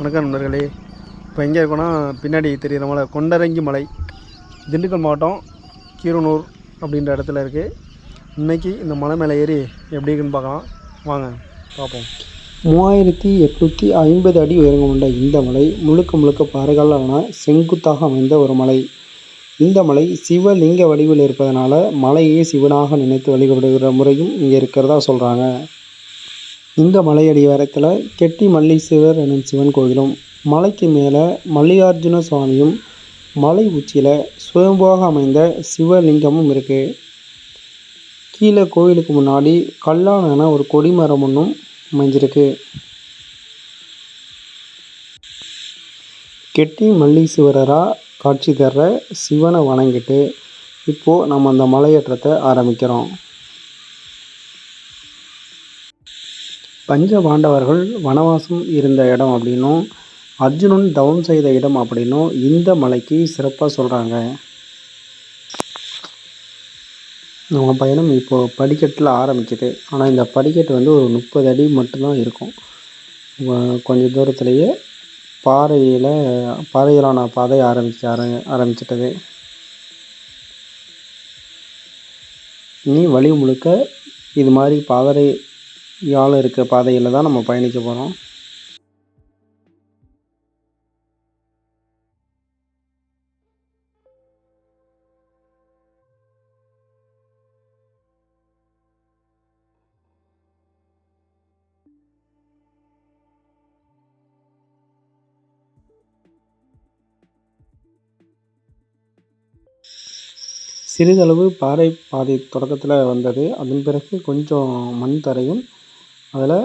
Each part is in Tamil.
வணக்கம் நண்பர்களே. இப்போ எங்கே இருக்கோன்னா பின்னாடி தெரிகிற மலை கொண்டரங்கி மலை. திண்டுக்கல் மாவட்டம் கீரனூர் அப்படின்ற இடத்துல இருக்குது இன்றைக்கி இந்த மலை மேலே ஏறி எப்படி இருக்குன்னு பார்க்கலாம். வாங்க பார்ப்போம். மூவாயிரத்தி எட்நூற்றி ஐம்பது அடி உயரம் கொண்ட இந்த மலை முழுக்க முழுக்க பாறைகளான செங்குத்தாக அமைந்த ஒரு மலை. இந்த மலை சிவலிங்க வடிவில் இருப்பதனால மலையே சிவனாக நினைத்து வழிபடுகிற முறையும் இங்கே இருக்கிறதா சொல்கிறாங்க இந்த மலையடிவாரத்தில் கெட்டி மல்லீஸ்வரர் எனும் சிவன் கோவிலும் மலைக்கு மேலே மல்லிகார்ஜுன சுவாமியும் மலை உச்சியில் சுயம்புவாக அமைந்த சிவலிங்கமும் இருக்குது கீழே கோவிலுக்கு முன்னாடி கல்லான ஒரு கொடிமரம் ஒன்றும் அமைஞ்சிருக்கு. கெட்டி மல்லீஸ்வரராக காட்சி தர்ற சிவனை வணங்கிட்டு இப்போது நம்ம அந்த மலையேற்றத்தை ஆரம்பிக்கிறோம். பஞ்ச பாண்டவர்கள் வனவாசம் இருந்த இடம் அப்படின்னும் அர்ஜுனன் தவம் செய்த இடம் அப்படின்னும் இந்த மலைக்கு சிறப்பாக சொல்கிறாங்க நம்ம பயணம் இப்போது படிக்கட்டில் ஆரம்பிக்குது. ஆனால் இந்த படிக்கட்டு வந்து ஒரு முப்பது அடி மட்டும்தான் இருக்கும். கொஞ்சம் கொஞ்ச தூரத்துலேயே பாறையில் பாறையிலான பாதை ஆரம்பிச்சு ஆர ஆரம்பிச்சிட்டது. இனி வழி முழுக்க இது மாதிரி யாழ் இருக்க பாதையில் தான் நம்ம பயணிக்க போகிறோம் சிறிதளவு பாறை பாதை தொடக்கத்தில் வந்தது. அதன் பிறகு கொஞ்சம் மண் தரையும் அதில்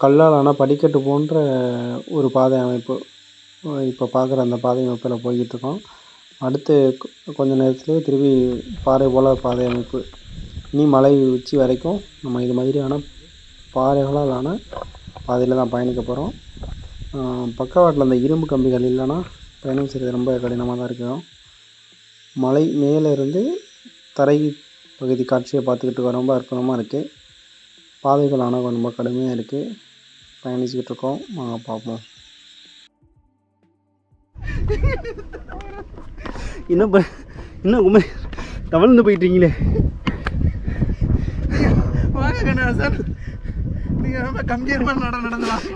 கல்லால் ஆனால் படிக்கட்டு போன்ற ஒரு பாதை அமைப்பு இப்போ பார்க்குற அந்த பாதை அமைப்பில் போய்கிட்டுருக்கோம் அடுத்து கொஞ்ச நேரத்துலேயே திரும்பி பாறை போல் பாதை அமைப்பு. இனி மலை உச்சி வரைக்கும் நம்ம இது மாதிரியான பாறைகளால் ஆன பாதையில் தான் பயணிக்க போகிறோம் பக்கவாட்டில் அந்த இரும்பு கம்பிகள் இல்லைன்னா பயணம் செய்கிறது ரொம்ப கடினமாக தான் இருக்கும் மலை மேலே இருந்து தரை பகுதி காட்சியை பார்த்துக்கிட்டு ரொம்ப அற்புதமாக இருக்குது பாதைகள் ஆனால் ரொம்ப கடுமையாக இருக்குது பயணிச்சுக்கிட்டு இருக்கோம் வாங்க பார்ப்போம். என்ன ப என்ன உண்மை தவழ்ந்து போயிட்டீங்களே? வாங்க கண்ணா சார். நீங்க ரொம்ப கம்பீரமா நட நடந்தலாம்.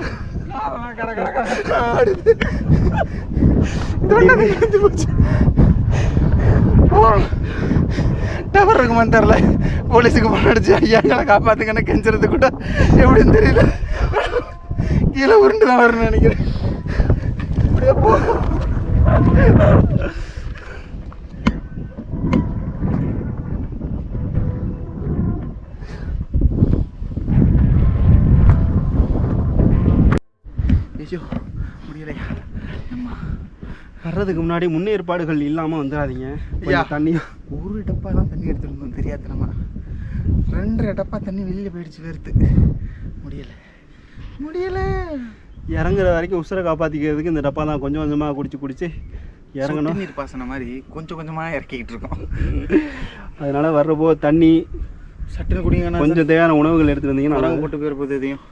கட கட கட தொண்டை போச்சு. டவர் இருக்குமான்னு தெரில போலீஸுக்கு போன் அடிச்சு ஐயா எங்களை காப்பாத்துங்கன்னு கெஞ்சுறது கூட எப்படின்னு தெரியல. கீழே உருண்டு தான் வரும்னு நினைக்கிறேன். அப்படியே போ ஐயோ முடியலையா வர்றதுக்கு முன்னாடி முன்னேற்பாடுகள் இல்லாமல் வந்துடாதீங்க தண்ணி. ஒரு டப்பா தான் தண்ணி எடுத்துருந்தோம் தெரியாதனமா. ரெண்டரை டப்பா தண்ணி வெளியில் போயிடுச்சு வெறுத்து முடியல. முடியல. இறங்குற வரைக்கும் உசுரை காப்பாற்றிக்கிறதுக்கு இந்த டப்பா தான் கொஞ்சம் கொஞ்சமாக குடிச்சு குடிச்சு இறங்கணும். நீர் பாசன மாதிரி கொஞ்சம் கொஞ்சமாக இறக்கிக்கிட்டு இருக்கோம். அதனால வர்றப்போ தண்ணி சட்டுன்னு குடிங்க கொஞ்சம் தேவையான உணவுகள் எடுத்துட்டு வந்தீங்கன்னா நாங்கள் நல்லா போட்டு போயிட போகுது இதையும்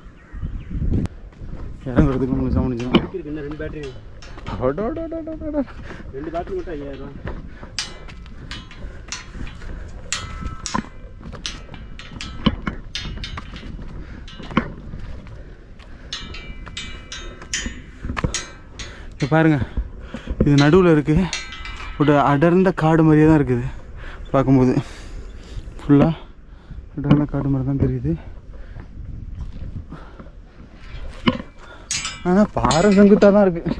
இறங்குறதுக்கு உங்களுக்கு சமாளிச்சிடும் ரெண்டு பேட்டரி ரெண்டு மட்டும் ஐயாயிரம் இப்போ பாருங்க இது நடுவில் இருக்குது ஒரு அடர்ந்த காடு மாதிரியே தான் இருக்குது பார்க்கும்போது ஃபுல்லாக அடர்ந்த காடு மாதிரி தான் தெரியுது ஆனால் பாறை செங்குத்தாக தான் இருக்குது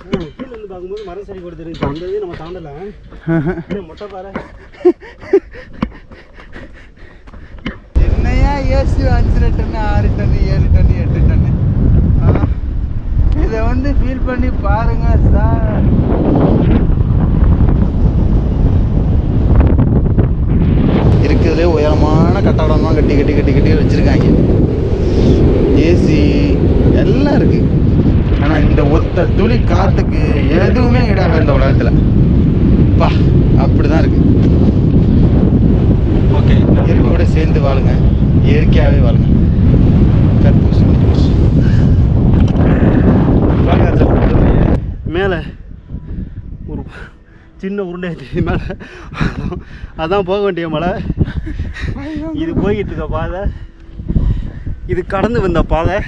கீழே இருந்து பார்க்கும்போது மரம் சரி கூட தெரியுது. அந்த இது நம்ம தாண்டல. மொட்டை பாறை? என்னையா ஏசி அஞ்சு டன்னு ஆறு டன்னு ஏழு டன்னு எட்டு டன்னு இதை வந்து ஃபீல் பண்ணி பாருங்க சார். இருக்கிறதுலே உயரமான கட்டடம் தான் கட்டி கட்டி கட்டி கட்டி வச்சுருக்காங்க. ஏசி எல்லாம் இருக்கு. ஆனால் இந்த ஒத்த துளி காற்றுக்கு எதுவுமே இடாம இந்த உலகத்தில். பா அப்படி தான் இருக்கு. ஓகே இயற்கையோட சேர்ந்து வாழுங்க. இயற்கையாகவே வாழுங்க. மேலே ஒரு சின்ன உருண்டை மேலே. அதான் போக வேண்டிய மலை. இது போய்கிட்டு இருக்க பாதை. இது கடந்து வந்த பாதை.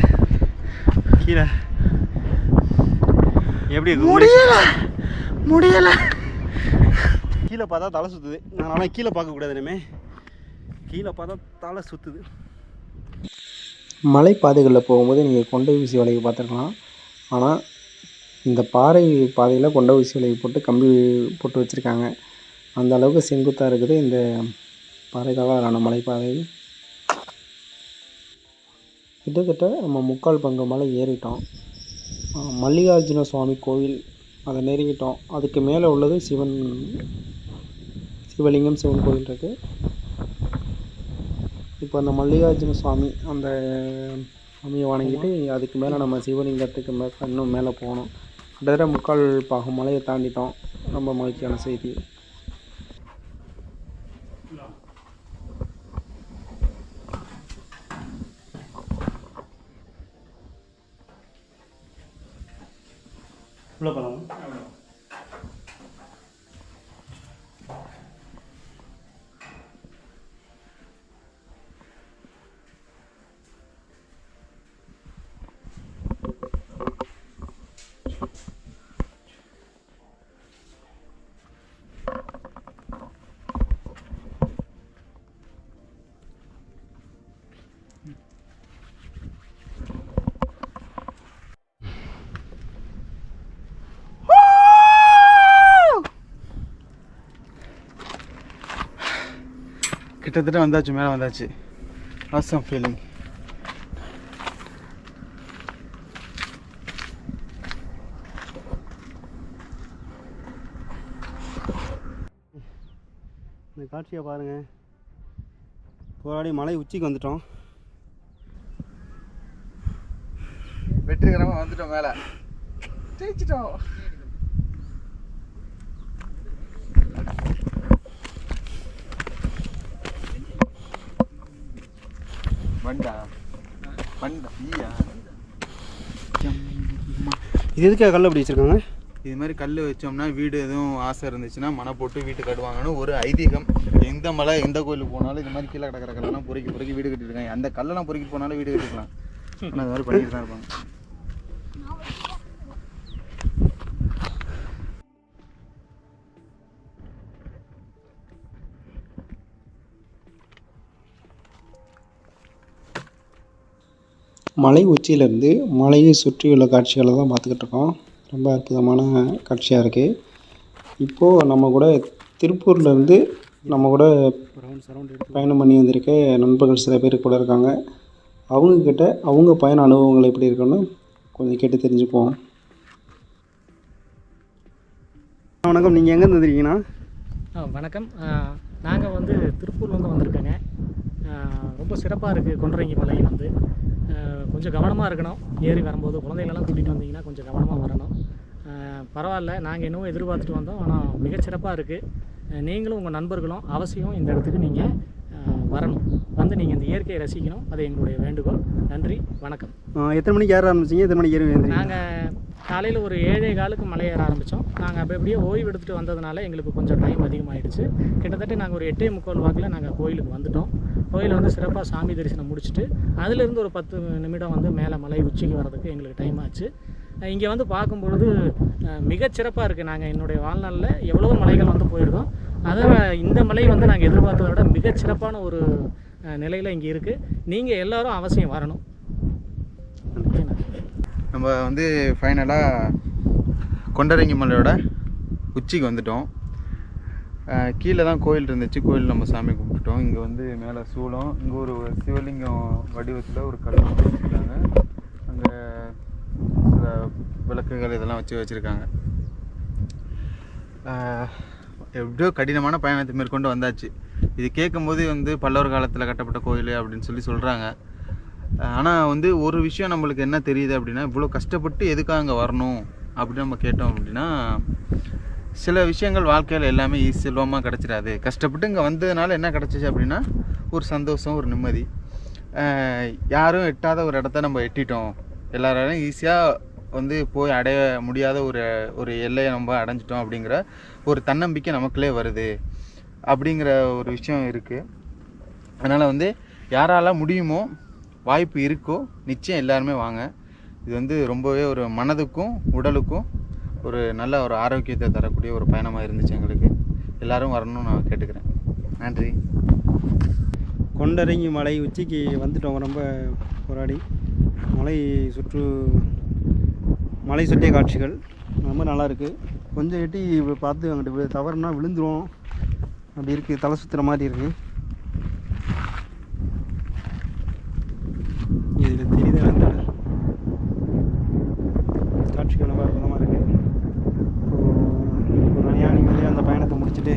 கீழே. எப்படி முடியல. முடியல. கீழே பார்த்தா தலை சுற்றுது நான் ஆனால் கீழே பார்க்கக்கூடாது இனிமே. கீழே பார்த்தா தலை சுற்றுது மலைப்பாதைகளில் போகும்போது நீங்கள் கொண்டை ஊசி வளைவு பார்த்துருக்கலாம். ஆனால் இந்த பாறை பாதையில் கொண்டை ஊசி வளைவு போட்டு கம்பி போட்டு வச்சுருக்காங்க. அந்த அளவுக்கு செங்குத்தாக இருக்குது இந்த பாறைகளாலான மலைப்பாதை. கிட்டத்தட்ட நம்ம முக்கால் பங்கு மலை ஏறிட்டோம். மல்லிகார்ஜுன சுவாமி கோவில் அதை நெருங்கிட்டோம். அதுக்கு மேலே உள்ளது சிவன் சிவலிங்கம் சிவன் கோவில் இருக்குது இப்போ அந்த மல்லிகார்ஜுன சுவாமி அந்த சாமியை வணங்கிட்டு அதுக்கு மேலே நம்ம சிவலிங்கத்துக்கு மே இன்னும் மேலே போகணும். கிட்டத்தட்ட முக்கால் பாகம் மலையை தாண்டிட்டோம். ரொம்ப மகிழ்ச்சியான செய்தி. கிட்டத்தட்ட வந்தாச்சு மேலே வந்தாச்சு. ஆசம் ஃபீலிங் இந்த காட்சியை பாருங்கள் போராடி மலை உச்சிக்கு வந்துட்டோம். வெற்றிகரமாக வந்துட்டோம் மேலே. ஜெயிச்சிட்டோம். ஈயா. இது எதுக்காக கல் அப்படி வச்சுருக்காங்க? இது மாதிரி கல் வச்சோம்னா வீடு எதுவும் ஆசை இருந்துச்சுன்னா மனை போட்டு வீட்டு கட்டுவாங்கன்னு ஒரு ஐதீகம். எந்த மலை எந்த கோயிலுக்கு போனாலும் இது மாதிரி கீழே கிடக்கிற கல்லெல்லாம் பொறுக்கி பொறுக்கி வீடு கட்டிருக்காங்க அந்த கல்லெல்லாம் பொறுக்கி போனாலும் வீடு கட்டிருக்கலாம் ஆனால் அது மாதிரி பண்ணிட்டு தான் இருப்பாங்க. மலை உச்சியிலேருந்து மலையை சுற்றியுள்ள காட்சிகளை தான் பார்த்துக்கிட்டு இருக்கோம். ரொம்ப அற்புதமான காட்சியாக இருக்குது இப்போது நம்ம கூட திருப்பூர்லேருந்து நம்ம கூட ரவுண்ட் பயணம் பண்ணி வந்திருக்க நண்பர்கள் சில பேர் கூட இருக்காங்க. அவங்கக்கிட்ட அவங்க பயண அனுபவங்கள் எப்படி இருக்குன்னு கொஞ்சம் கேட்டு தெரிஞ்சுப்போம். வணக்கம். நீங்கள் எங்கே வந்துருக்கீங்கண்ணா வணக்கம். நாங்கள் வந்து திருப்பூர்லேருந்து வந்திருக்கோங்க. ரொம்ப சிறப்பாக இருக்குது கொண்டரங்கி மலை வந்து. கொஞ்சம் கவனமாக இருக்கணும். ஏறி வரும்போது குழந்தைகளெல்லாம் கூட்டிகிட்டு வந்தீங்கன்னா கொஞ்சம் கவனமாக வரணும். பரவாயில்ல. நாங்கள் இன்னும் எதிர்பார்த்துட்டு வந்தோம். ஆனால் மிகச்சிறப்பாக இருக்குது நீங்களும் உங்கள் நண்பர்களும் அவசியம் இந்த இடத்துக்கு நீங்கள் வரணும். வந்து நீங்கள் இந்த இயற்கையை ரசிக்கணும். அது எங்களுடைய வேண்டுகோள். நன்றி. வணக்கம். எத்தனை மணிக்கு ஏற ஆரம்பிச்சிங்க? எத்தனை மணிக்கு ஏறி நாங்கள் காலையில் ஒரு ஏழே காலுக்கு மலை ஏற ஆரம்பித்தோம் நாங்கள் அப்போ எப்படியோ ஓய்வு எடுத்துகிட்டு வந்ததுனால எங்களுக்கு கொஞ்சம் டைம் அதிகமாகிடுச்சு கிட்டத்தட்ட நாங்கள் ஒரு எட்டே முக்கால் வாக்கில் நாங்கள் கோயிலுக்கு வந்துட்டோம். கோயிலில் வந்து சிறப்பாக சாமி தரிசனம் முடிச்சுட்டு அதிலிருந்து ஒரு பத்து நிமிடம் வந்து மேலே மலை உச்சிக்கு வர்றதுக்கு எங்களுக்கு டைம் ஆச்சு. இங்கே வந்து பார்க்கும்பொழுது மிகச்சிறப்பாக இருக்குது நாங்கள் என்னுடைய வாழ்நாளில் எவ்வளோ மலைகள் வந்து போயிருக்கோம். அதை இந்த மலை வந்து நாங்கள் எதிர்பார்த்ததை விட மிகச்சிறப்பான ஒரு நிலையில் இங்கே இருக்குது நீங்கள் எல்லோரும் அவசியம் வரணும். ஓகேண்ணா நம்ம வந்து ஃபைனலாக கொண்டரங்கி மலையோட உச்சிக்கு வந்துட்டோம். கீழே தான் கோயில் இருந்துச்சு. கோயில் நம்ம சாமி கும்பிட்டுட்டோம். இங்கே வந்து மேலே சூளம் இங்கே ஒரு சிவலிங்கம் வடிவத்தில் ஒரு கல் வச்சுருக்காங்க. அங்கே சில விளக்குகள் இதெல்லாம் வச்சு வச்சுருக்காங்க. எப்படியோ கடினமான பயணத்தை மேற்கொண்டு வந்தாச்சு. இது கேட்கும்போது வந்து பல்லவர் காலத்தில் கட்டப்பட்ட கோயில் அப்படின்னு சொல்லி சொல்கிறாங்க ஆனால் வந்து ஒரு விஷயம் நம்மளுக்கு என்ன தெரியுது அப்படின்னா இவ்வளோ கஷ்டப்பட்டு எதுக்காக அங்கே வரணும் அப்படின்னு நம்ம கேட்டோம் அப்படின்னா சில விஷயங்கள் வாழ்க்கையில் எல்லாமே ஈஸி செல்வமாக கிடச்சிடாது. கஷ்டப்பட்டு இங்கே வந்ததுனால என்ன கிடச்சிச்சு அப்படின்னா ஒரு சந்தோஷம் ஒரு நிம்மதி. யாரும் எட்டாத ஒரு இடத்த நம்ம எட்டிட்டோம். எல்லாராலையும் ஈஸியாக வந்து போய் அடைய முடியாத ஒரு ஒரு எல்லையை நம்ம அடைஞ்சிட்டோம் அப்படிங்கிற ஒரு தன்னம்பிக்கை நமக்குள்ளே வருது அப்படிங்கிற ஒரு விஷயம் இருக்குது அதனால் வந்து யாரால முடியுமோ வாய்ப்பு இருக்கோ நிச்சயம் எல்லாருமே வாங்க. இது வந்து ரொம்பவே ஒரு மனதுக்கும் உடலுக்கும் ஒரு நல்ல ஒரு ஆரோக்கியத்தை தரக்கூடிய ஒரு பயணமாக இருந்துச்சு எங்களுக்கு. எல்லாரும் வரணும்னு நான் கேட்டுக்கிறேன். நன்றி. கொண்டரங்கி மலை உச்சிக்கு வந்துட்டோம் ரொம்ப போராடி. மலை சுற்று மலை சுற்றிய காட்சிகள் ரொம்ப நல்லா இருக்குது கொஞ்சம் எட்டி இப்படி பார்த்து அங்கிட்டு தவறுனா விழுந்துடும் அப்படி இருக்குது தலை சுற்றுற மாதிரி இருக்குது இதில் தெரியுது வந்து காட்சிகள் ரொம்ப அற்புதமாக இருக்குது ஒரு வழியாக நிம்மதியாக அந்த பயணத்தை முடிச்சுட்டு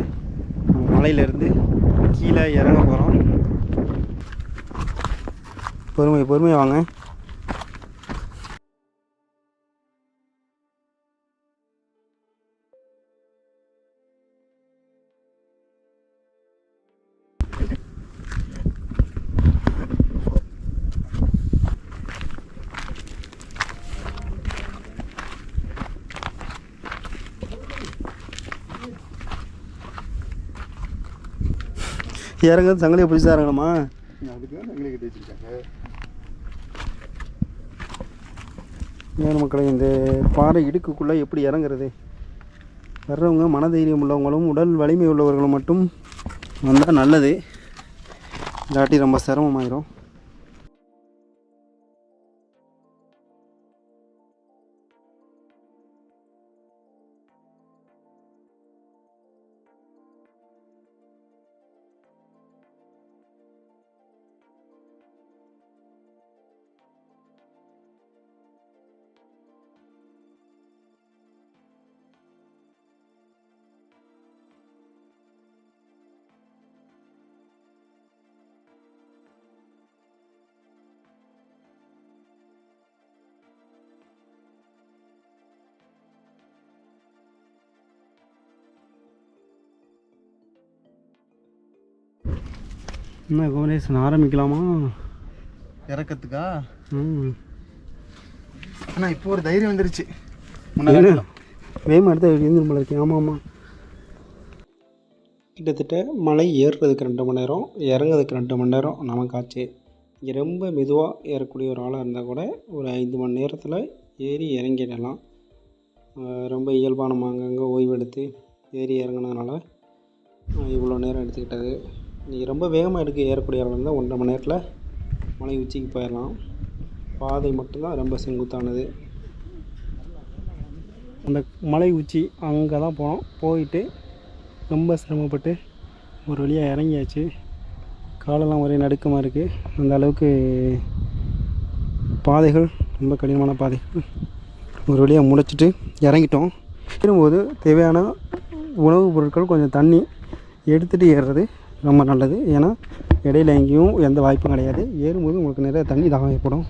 மலையிலேருந்து கீழே இறங்க போகிறோம் பொறுமை பொறுமையாக வாங்க. இறங்குறது சங்கிலியை பிடிச்சி தான் இறங்கணுமா? ஏன் மக்களை இந்த பாறை இடுக்குக்குள்ளே எப்படி இறங்குறது? வர்றவங்க மனதைரியம் உள்ளவங்களும் உடல் வலிமை உள்ளவர்களும் மட்டும் வந்தால் நல்லது. இல்லாட்டி ரொம்ப சிரமமாயிரும். என்ன குமரேசன் ஆரம்பிக்கலாமா? இறக்கத்துக்கா? ம். ஆனால் இப்போ ஒரு தைரியம் வந்துருச்சு. என்ன? வேகமாக எடுத்து எழுந்து போல இருக்கு? ஆமாம் ஆமாம் கிட்டத்தட்ட மலை ஏறுறதுக்கு ரெண்டு மணி நேரம் இறங்குறதுக்கு ரெண்டு மணி நேரம் நமக்கு ஆச்சு. இங்கே ரொம்ப மெதுவாக ஏறக்கூடிய ஒரு ஆளாக இருந்தால் கூட ஒரு ஐந்து மணி நேரத்தில் ஏறி இறங்கிடலாம். ரொம்ப இயல்பாக நம்ம அங்கங்கே ஓய்வு எடுத்து ஏறி இறங்குனதுனால இவ்வளோ நேரம் எடுத்துக்கிட்டது. நீங்கள் ரொம்ப வேகமாக எடுக்க ஏறக்கூடிய இடம் இருந்தால் ஒன்றரை மணி நேரத்தில் மலை உச்சிக்கு போயிடலாம். பாதை மட்டும்தான் ரொம்ப செங்குத்தானது. அந்த மலை உச்சி அங்கே தான் போனோம். போயிட்டு ரொம்ப சிரமப்பட்டு ஒரு வழியாக இறங்கியாச்சு. காலெல்லாம் ஒரே நடுக்கமாக இருக்குது அந்த அளவுக்கு பாதைகள் ரொம்ப கடினமான பாதைகள். ஒரு வழியாக முளைச்சிட்டு இறங்கிட்டோம். ஏறும்போது தேவையான உணவுப் பொருட்கள் கொஞ்சம் தண்ணி எடுத்துகிட்டு ஏறுறது ரொம்ப நல்லது. ஏன்னா இடையில எங்கேயும் எந்த வாய்ப்பும் கிடையாது. ஏறும்போது உங்களுக்கு நிறைய தண்ணி தாகம் ஏற்படும்.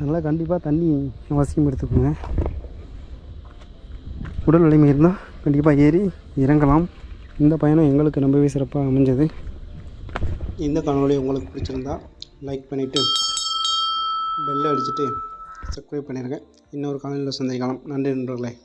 அதனால் கண்டிப்பாக தண்ணி அவசியம் எடுத்துக்கோங்க. உடல் வலிமை இருந்தால் கண்டிப்பாக ஏறி இறங்கலாம். இந்த பயணம் எங்களுக்கு ரொம்பவே சிறப்பாக அமைஞ்சது. இந்த காணொலி உங்களுக்கு பிடிச்சிருந்தா லைக் பண்ணிவிட்டு பெல்லை அடிச்சுட்டு சப்ஸ்கிரைப் பண்ணிடுங்க இன்னொரு காணொலியில் சந்திக்கலாம். நன்றி நண்பர்களே.